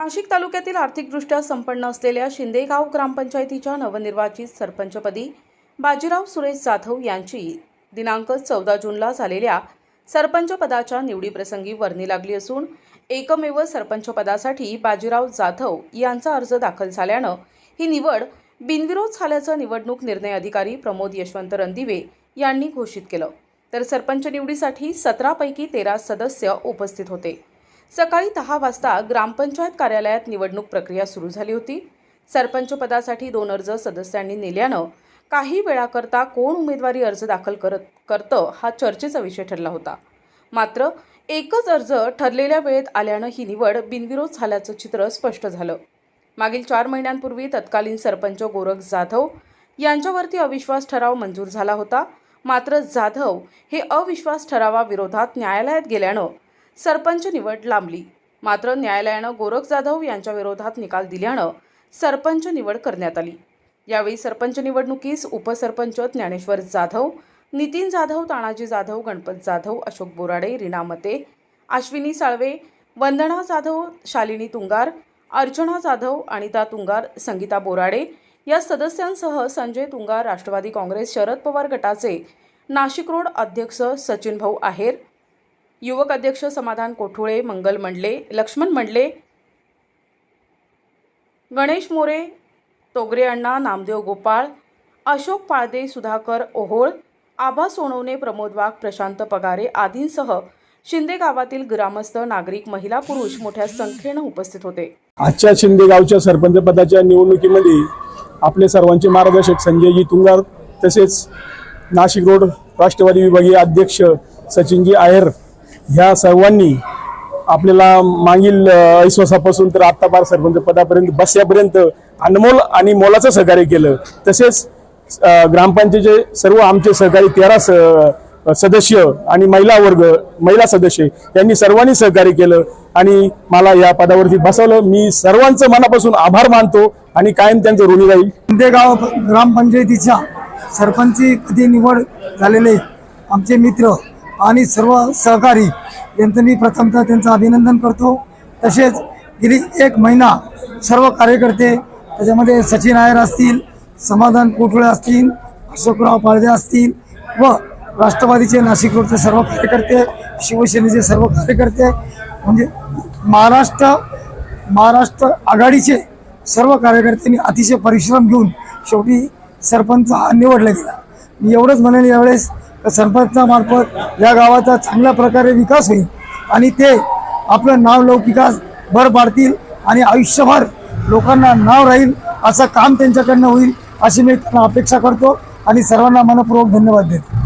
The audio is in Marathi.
नाशिक तालुक्यातील आर्थिकदृष्ट्या संपन्न असलेल्या शिंदेगाव ग्रामपंचायतीच्या नवनिर्वाचित सरपंचपदी बाजीराव सुरेश जाधव यांची दिनांक चौदा जूनला झालेल्या सरपंचपदाच्या निवडीप्रसंगी वर्णी लागली असून एकमेव सरपंचपदासाठी बाजीराव जाधव यांचा अर्ज दाखल झाल्यानं ही निवड बिनविरोध झाल्याचं निवडणूक निर्णय अधिकारी प्रमोद यशवंत रणदिवे यांनी घोषित केलं. तर सरपंच निवडीसाठी सतरापैकी तेरा सदस्य उपस्थित होते. सकाळी दहा वाजता ग्रामपंचायत कार्यालयात निवडणूक प्रक्रिया सुरू झाली होती. सरपंच पदासाठी दोन अर्ज सदस्यांनी नेल्यानं काही वेळाकरता कोण उमेदवारी अर्ज दाखल करत करतं हा चर्चेचा विषय ठरला होता. मात्र एकच अर्ज ठरलेल्या वेळेत आल्यानं ही निवड बिनविरोध झाल्याचं चित्र स्पष्ट झालं. मागील चार महिन्यांपूर्वी तत्कालीन सरपंच गोरख जाधव यांच्यावरती अविश्वास ठराव मंजूर झाला होता. मात्र जाधव हे अविश्वास ठरावाविरोधात न्यायालयात गेल्यानं सरपंच निवड लांबली. मात्र न्यायालयानं गोरख जाधव यांच्या विरोधात निकाल दिल्यानं सरपंच निवड करण्यात आली. यावेळी सरपंच निवडणुकीस उपसरपंच ज्ञानेश्वर जाधव नितीन जाधव तानाजी जाधव गणपत जाधव अशोक बोराडे रीना मते अश्विनी साळवे वंदना जाधव शालिनी तुंगार अर्चना जाधव अनिता तुंगार संगीता बोराडे या सदस्यांसह संजय तुंगार राष्ट्रवादी काँग्रेस शरद पवार गटाचे नाशिक रोड अध्यक्ष सचिन भाऊ आहेर युवक अध्यक्ष समाधान कोठुळे मंगल मंडले लक्ष्मण मंडले गणेश मोरे तोगरे अण्णा नामदेव गोपाळ अशोक पाळदे सुधाकर ओहोळ आबा सोनवणे प्रमोद वाघ प्रशांत पगारे आदींसह शिंदे गावातील ग्रामस्थ नागरिक महिला पुरुष मोठ्या संख्येनं उपस्थित होते. आजच्या शिंदे गावच्या सरपंच पदाच्या निवडणुकीमध्ये आपले सर्वांचे मार्गदर्शक संजयजी तुंगार तसेच नाशिक रोड राष्ट्रवादी विभागीय अध्यक्ष सचिनजी आहेर ह्या सर्वांनी आपल्याला मागील ऐश्वासापासून तर आत्तापार सरपंच पदापर्यंत बसल्यापर्यंत अनमोल आणि मोलाचं सहकार्य केलं. तसेच अ, ग्रामपंचायतीचे सर्व आमचे सहकारी तेरा स- सदस्य आणि महिला वर्ग महिला सदस्य यांनी सर्वांनी सहकार्य केलं आणि मला या पदावरती बसवलं. मी सर्वांचं मनापासून आभार मानतो आणि कायम त्यांचं ऋणी राहील. शिंदेगाव ग्रामपंचायतीच्या सरपंची पदी निवड झालेले आमचे मित्र आणि सर्व सहकारी यांचं मी प्रथमतः त्यांचं अभिनंदन करतो. तसेच गेली एक महिना सर्व कार्यकर्ते त्याच्यामध्ये सचिन आयर असतील समाधान कोटुळे असतील अशोकराव पाळदे असतील व राष्ट्रवादीचे नाशिक रोडचे सर्व कार्यकर्ते शिवसेनेचे सर्व कार्यकर्ते म्हणजे महाराष्ट्र महाराष्ट्र आघाडीचे सर्व कार्यकर्त्यांनी अतिशय परिश्रम घेऊन शेवटी सरपंच हा निवडला गेला. मी एवढंच म्हणेन यावेळेस सरपंचामार्फत या गावाचा चांगल्या प्रकारे विकास होईल आणि ते आपलं नाव लौकिकास भर पाडतील आणि आयुष्यभर लोकांना नाव राहील असं काम त्यांच्याकडनं होईल अशी मी त्यांना अपेक्षा करतो आणि सर्वांना मनपूर्वक धन्यवाद देतो.